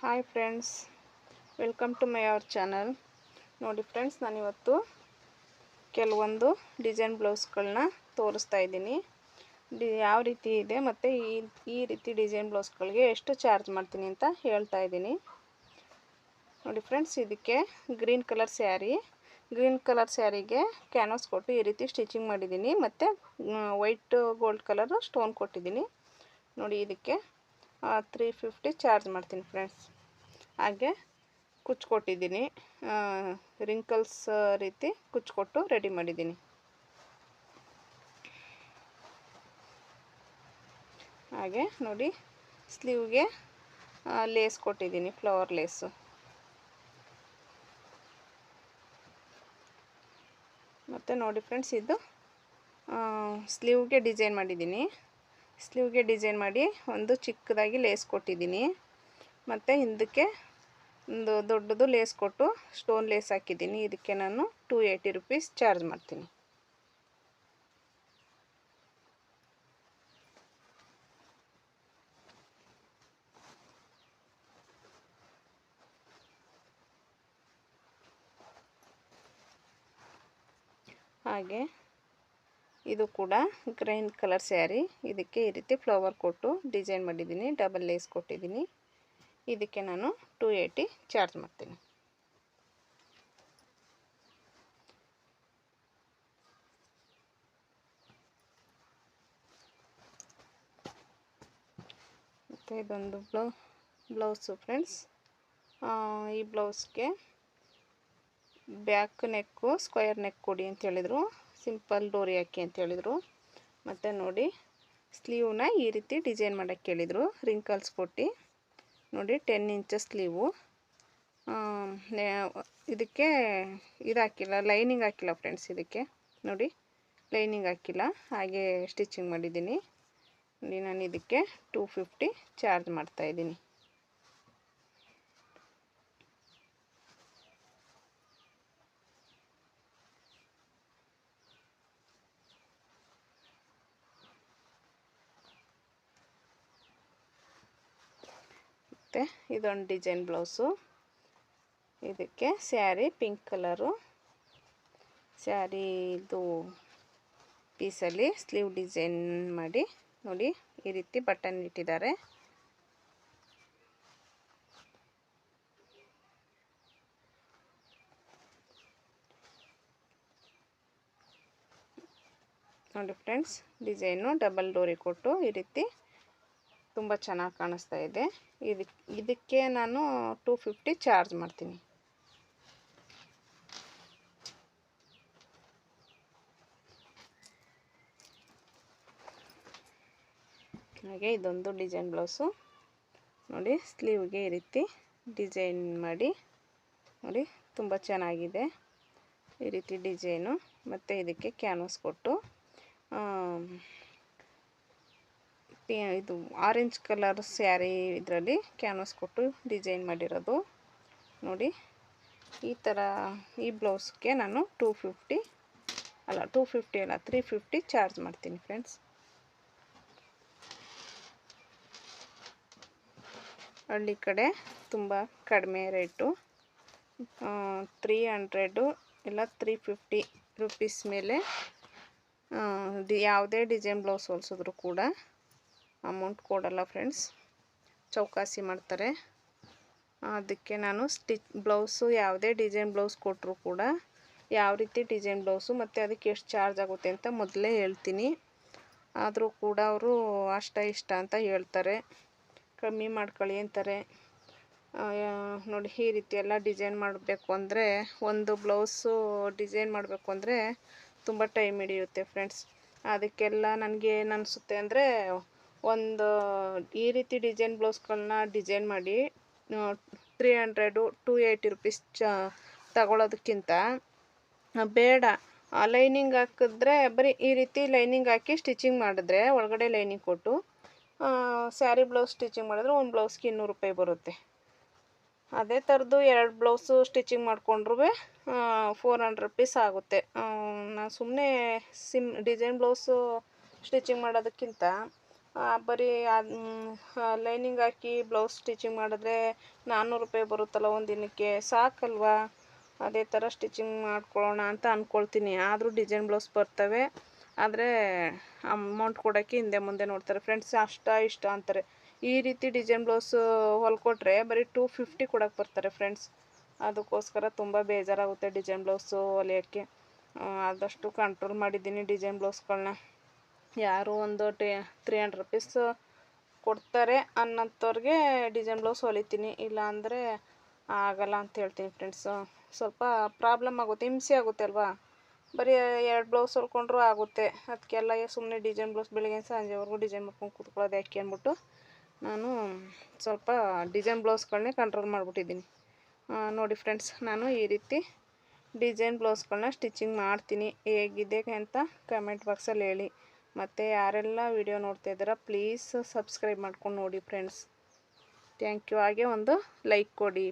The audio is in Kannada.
Hi friends welcome to my our channel ನೋಡಿ ಫ್ರೆಂಡ್ಸ್ ನಾನಿವತ್ತು ಕೆಲವೊಂದು ಡಿಸೈನ್ ಬ್ಲೌಸ್ಗಳನ್ನ ತೋರಿಸ್ತಾ ಇದ್ದೀನಿ. ಡಿ, ಯಾವ ರೀತಿ ಇದೆ ಮತ್ತು ಈ ಈ ರೀತಿ ಡಿಸೈನ್ ಬ್ಲೌಸ್ಗಳಿಗೆ ಎಷ್ಟು ಚಾರ್ಜ್ ಮಾಡ್ತೀನಿ ಅಂತ ಹೇಳ್ತಾ ಇದ್ದೀನಿ. ನೋಡಿ ಫ್ರೆಂಡ್ಸ್ ಇದಕ್ಕೆ green colour saree green colour ಸ್ಯಾರಿಗೆ canvas ಕೊಟ್ಟು ಈ ರೀತಿ ಸ್ಟಿಚಿಂಗ್ ಮಾಡಿದ್ದೀನಿ. ಮತ್ತು ವೈಟ್ ಗೋಲ್ಡ್ ಕಲರು ಸ್ಟೋನ್ ಕೊಟ್ಟಿದ್ದೀನಿ. ನೋಡಿ, ಇದಕ್ಕೆ ತ್ರೀ ಫಿಫ್ಟಿ ಚಾರ್ಜ್ ಮಾಡ್ತೀನಿ ಫ್ರೆಂಡ್ಸ್ ಹಾಗೆ ಕುಚ್ಕೊಟ್ಟಿದ್ದೀನಿ. ರಿಂಕಲ್ಸ್ ರೀತಿ ಕುಚ್ಕೊಟ್ಟು ರೆಡಿ ಮಾಡಿದ್ದೀನಿ. ಹಾಗೆ ನೋಡಿ ಸ್ಲೀವ್ಗೆ ಲೇಸ್ ಕೊಟ್ಟಿದ್ದೀನಿ ಫ್ಲವರ್ ಲೇಸು ಮತ್ತು ನೋಡಿ ಫ್ರೆಂಡ್ಸ್ ಇದು ಸ್ಲೀವ್ಗೆ ಡಿಸೈನ್ ಮಾಡಿದ್ದೀನಿ. ಸ್ಲೀವ್ಗೆ ಡಿಸೈನ್ ಮಾಡಿ ಒಂದು ಚಿಕ್ಕದಾಗಿ ಲೇಸ್ ಕೊಟ್ಟಿದ್ದೀನಿ. ಮತ್ತು ಹಿಂದಕ್ಕೆ ಒಂದು ದೊಡ್ಡದು ಲೇಸ್ ಕೊಟ್ಟು ಸ್ಟೋನ್ ಲೇಸ್ ಹಾಕಿದ್ದೀನಿ. ಇದಕ್ಕೆ ನಾನು ಟೂ ಏಯ್ಟಿ ರುಪೀಸ್ ಚಾರ್ಜ್ ಮಾಡ್ತೀನಿ. ಹಾಗೆ ಇದು ಕೂಡ ಗ್ರೈನ್ ಕಲರ್ ಸ್ಯಾರಿ. ಇದಕ್ಕೆ ಈ ರೀತಿ ಫ್ಲವರ್ ಕೊಟ್ಟು ಡಿಸೈನ್ ಮಾಡಿದ್ದೀನಿ. ಡಬಲ್ ಲೇಸ್ ಕೊಟ್ಟಿದ್ದೀನಿ. ಇದಕ್ಕೆ ನಾನು ಟೂ ಏಯ್ಟಿ ಚಾರ್ಜ್ ಮಾಡ್ತೀನಿ. ಮತ್ತು ಇದೊಂದು ಬ್ಲೌ, ಬ್ಲೌಸು ಫ್ರೆಂಡ್ಸ್. ಈ ಬ್ಲೌಸ್ಗೆ ಬ್ಯಾಕ್ ನೆಕ್ಕು ಸ್ಕ್ವಯರ್ ನೆಕ್ ಕೊಡಿ ಅಂತ ಹೇಳಿದರು. ಸಿಂಪಲ್ ಡೋರಿ ಹಾಕಿ ಅಂತ ಹೇಳಿದರು. ಮತ್ತು ನೋಡಿ, ಸ್ಲೀವ್ನ ಈ ರೀತಿ ಡಿಸೈನ್ ಮಾಡೋಕ್ಕೆ ಹೇಳಿದರು. ರಿಂಕಲ್ಸ್ ಕೊಟ್ಟು. ನೋಡಿ ಟೆನ್ ಇಂಚಸ್ ಸ್ಲೀವು. ಇದಕ್ಕೆ ಇದು ಹಾಕಿಲ್ಲ, ಲೈನಿಂಗ್ ಹಾಕಿಲ್ಲ ಫ್ರೆಂಡ್ಸ್ ಇದಕ್ಕೆ. ನೋಡಿ, ಲೈನಿಂಗ್ ಹಾಕಿಲ್ಲ. ಹಾಗೆ ಸ್ಟಿಚಿಂಗ್ ಮಾಡಿದ್ದೀನಿ. ನೋಡಿ, ನಾನು ಇದಕ್ಕೆ ಟೂ ಫಿಫ್ಟಿ ಚಾರ್ಜ್ ಮಾಡ್ತಾಯಿದ್ದೀನಿ ಇದೊಂದು ಡಿಸೈನ್ ಬ್ಲೌಸು. ಇದಕ್ಕೆ ಸ್ಯಾರಿ ಪಿಂಕ್ ಕಲರು. ಸ್ಯಾರಿದು ಪೀಸಲ್ಲಿ ಸ್ಲೀವ್ ಡಿಸೈನ್ ಮಾಡಿ ನೋಡಿ ಈ ರೀತಿ ಬಟನ್ ಇಟ್ಟಿದ್ದಾರೆ. ನೋಡಿ ಫ್ರೆಂಡ್ಸ್, ಡಿಸೈನು ಡಬಲ್ ಡೋರಿ ಕೊಟ್ಟು ಈ ರೀತಿ ತುಂಬ ಚೆನ್ನಾಗಿ ಕಾಣಿಸ್ತಾ ಇದೆ. ಇದಕ್ಕೆ ಇದಕ್ಕೆ ನಾನು ಟೂ ಫಿಫ್ಟಿ ಚಾರ್ಜ್ ಮಾಡ್ತೀನಿ. ಹಾಗೆ ಇದೊಂದು ಡಿಸೈನ್ ಬ್ಲೌಸು. ನೋಡಿ, ಸ್ಲೀವ್ಗೆ ಈ ರೀತಿ ಡಿಸೈನ್ ಮಾಡಿ. ನೋಡಿ, ತುಂಬ ಚೆನ್ನಾಗಿದೆ. ಈ ರೀತಿ ಡಿಸೈನು. ಮತ್ತು ಇದಕ್ಕೆ ಕ್ಯಾನ್ವಸ್ ಕೊಟ್ಟು ಇದು ಆರೆಂಜ್ ಕಲರ್ ಸ್ಯಾರಿ ಇದರಲ್ಲಿ ಕ್ಯಾನ್ವಸ್ ಕೊಟ್ಟು ಡಿಸೈನ್ ಮಾಡಿರೋದು. ನೋಡಿ, ಈ ಥರ ಈ ಬ್ಲೌಸ್ಗೆ ನಾನು ಟೂ ಫಿಫ್ಟಿ ಅಲ್ಲ ಟೂ ಫಿಫ್ಟಿ ಅಲ್ಲ ತ್ರೀ ಫಿಫ್ಟಿ ಚಾರ್ಜ್ ಮಾಡ್ತೀನಿ ಫ್ರೆಂಡ್ಸ್ ಹಳ್ಳಿ ಕಡೆ ತುಂಬ ಕಡಿಮೆ ರೇಟು ತ್ರೀ ಹಂಡ್ರೆಡು ಇಲ್ಲ ತ್ರೀ ಫಿಫ್ಟಿ ರುಪೀಸ್ ಮೇಲೆ ಯಾವುದೇ ಡಿಸೈನ್ ಬ್ಲೌಸ್ ಹೊಲ್ಸಿದ್ರು ಕೂಡ ಅಮೌಂಟ್ ಕೊಡಲ್ಲ ಫ್ರೆಂಡ್ಸ್ ಚೌಕಾಸಿ ಮಾಡ್ತಾರೆ. ಅದಕ್ಕೆ ನಾನು ಸ್ಟಿಚ್ ಬ್ಲೌಸು ಯಾವುದೇ ಡಿಸೈನ್ ಬ್ಲೌಸ್ ಕೊಟ್ಟರು ಕೂಡ ಯಾವ ರೀತಿ ಡಿಸೈನ್ ಬ್ಲೌಸು ಮತ್ತು ಅದಕ್ಕೆ ಎಷ್ಟು ಚಾರ್ಜ್ ಆಗುತ್ತೆ ಅಂತ ಮೊದಲೇ ಹೇಳ್ತೀನಿ. ಆದರೂ ಕೂಡ ಅವರು ಅಷ್ಟ ಇಷ್ಟ ಅಂತ ಹೇಳ್ತಾರೆ. ಕಮ್ಮಿ ಮಾಡ್ಕೊಳ್ಳಿ ಅಂತಾರೆ. ನೋಡಿ ಈ ರೀತಿ ಎಲ್ಲ ಡಿಸೈನ್ ಮಾಡಬೇಕು ಅಂದರೆ ಒಂದು ಬ್ಲೌಸು ಡಿಸೈನ್ ಮಾಡಬೇಕು ಅಂದರೆ ತುಂಬ ಟೈಮ್ ಹಿಡಿಯುತ್ತೆ ಫ್ರೆಂಡ್ಸ್ ಅದಕ್ಕೆಲ್ಲ ನನಗೆ ಏನು ಅನಿಸುತ್ತೆ ಅಂದರೆ ಒಂದು ಈ ರೀತಿ ಡಿಸೈನ್ ಬ್ಲೌಸ್ಗಳನ್ನ ಡಿಸೈನ್ ಮಾಡಿ three hundred two eighty rupees ಚ ತಗೊಳ್ಳೋದಕ್ಕಿಂತ ಬೇಡ. ಲೈನಿಂಗ್ ಹಾಕಿದ್ರೆ, ಬರೀ ಈ ರೀತಿ ಲೈನಿಂಗ್ ಹಾಕಿ ಸ್ಟಿಚಿಂಗ್ ಮಾಡಿದ್ರೆ, ಒಳಗಡೆ ಲೈನಿಂಗ್ ಕೊಟ್ಟು ಸ್ಯಾರಿ ಬ್ಲೌಸ್ ಸ್ಟಿಚಿಂಗ್ ಮಾಡಿದ್ರೆ ಒಂದು ಬ್ಲೌಸ್ಗೆ ಇನ್ನೂರು ರೂಪಾಯಿ ಬರುತ್ತೆ. ಅದೇ ಥರದ್ದು ಎರಡು ಬ್ಲೌಸು ಸ್ಟಿಚಿಂಗ್ ಮಾಡಿಕೊಂಡ್ರೂ ಫೋರ್ ಹಂಡ್ರೆಡ್ ರುಪೀಸ್ ಆಗುತ್ತೆ. ನಾನು ಸುಮ್ಮನೆ ಸಿಮ್ ಡಿಸೈನ್ ಬ್ಲೌಸು ಸ್ಟಿಚಿಂಗ್ ಮಾಡೋದಕ್ಕಿಂತ ಬರೀ ಲೈನಿಂಗ್ ಹಾಕಿ ಬ್ಲೌಸ್ ಸ್ಟಿಚಿಂಗ್ ಮಾಡಿದ್ರೆ ನಾನ್ನೂರು ರೂಪಾಯಿ ಬರುತ್ತಲ್ಲ ಒಂದು ದಿನಕ್ಕೆ? ಸಾಕಲ್ವಾ? ಅದೇ ಥರ ಸ್ಟಿಚಿಂಗ್ ಮಾಡ್ಕೊಳ್ಳೋಣ ಅಂತ ಅಂದ್ಕೊಳ್ತೀನಿ ಆದರೂ ಡಿಸೈನ್ ಬ್ಲೌಸ್ ಬರ್ತವೆ. ಆದರೆ ಅಮೌಂಟ್ ಕೊಡೋಕ್ಕೆ ಹಿಂದೆ ಮುಂದೆ ನೋಡ್ತಾರೆ. ಫ್ರೆಂಡ್ಸ್, ಅಷ್ಟ ಇಷ್ಟ ಅಂತಾರೆ. ಈ ರೀತಿ ಡಿಸೈನ್ ಬ್ಲೌಸ್ ಹೊಲ್ಕೊಟ್ರೆ ಬರೀ ಟೂ ಫಿಫ್ಟಿ ಕೊಡೋಕೆ ಬರ್ತಾರೆ ಫ್ರೆಂಡ್ಸ್. ಅದಕ್ಕೋಸ್ಕರ ತುಂಬ ಬೇಜಾರಾಗುತ್ತೆ ಡಿಸೈನ್ ಬ್ಲೌಸು ಹೊಲಿಯೋಕ್ಕೆ. ಆದಷ್ಟು ಕಂಟ್ರೋಲ್ ಮಾಡಿದ್ದೀನಿ ಡಿಸೈನ್ ಬ್ಲೌಸ್ಗಳನ್ನ ಯಾರು ಒಂದು ಟೇ ತ್ರೀ ಹಂಡ್ರೆಡ್ ರುಪೀಸ್ ಕೊಡ್ತಾರೆ ಅನ್ನೋಂಥವ್ರಿಗೆ ಡಿಸೈನ್ ಬ್ಲೌಸ್ ಹೊಲಿತೀನಿ. ಇಲ್ಲ ಅಂದರೆ ಆಗಲ್ಲ ಅಂತ ಹೇಳ್ತೀನಿ ಫ್ರೆಂಡ್ಸು ಸ್ವಲ್ಪ ಪ್ರಾಬ್ಲಮ್ ಆಗುತ್ತೆ, ಹಿಂಸೆ ಆಗುತ್ತೆ ಅಲ್ವಾ? ಬರೀ ಎರಡು ಬ್ಲೌಸ್ ಹೊಲ್ಕೊಂಡ್ರೂ ಆಗುತ್ತೆ. ಅದಕ್ಕೆಲ್ಲ ಸುಮ್ಮನೆ ಡಿಸೈನ್ ಬ್ಲೌಸ್ ಬೆಳಿಗ್ಗೆ ಸಂಜೆವರೆಗೂ ಡಿಸೈನ್ ಮಾಡ್ಕೊಂಡು ಕೂತ್ಕೊಳ್ಳೋದು ಯಾಕೆ ಅಂದ್ಬಿಟ್ಟು ನಾನು ಸ್ವಲ್ಪ ಡಿಸೈನ್ ಬ್ಲೌಸ್ಗಳನ್ನೇ ಕಂಟ್ರೋಲ್ ಮಾಡಿಬಿಟ್ಟಿದ್ದೀನಿ. ನೋಡಿ ಫ್ರೆಂಡ್ಸ್ ನಾನು ಈ ರೀತಿ ಡಿಸೈನ್ ಬ್ಲೌಸ್ಗಳನ್ನ ಸ್ಟಿಚಿಂಗ್ ಮಾಡ್ತೀನಿ. ಹೇಗಿದೆ ಅಂತ ಕಮೆಂಟ್ ಬಾಕ್ಸಲ್ಲಿ ಹೇಳಿ. ಮತ್ತು ಯಾರೆಲ್ಲ ವಿಡಿಯೋ ನೋಡ್ತಾ ಇದ್ದೀರಾ ಪ್ಲೀಸ್ ಸಬ್ಸ್ಕ್ರೈಬ್ ಮಾಡ್ಕೊಂಡು ನೋಡಿ ಫ್ರೆಂಡ್ಸ್ ಥ್ಯಾಂಕ್ ಯು ಹಾಗೆ ಒಂದು ಲೈಕ್ ಕೊಡಿ.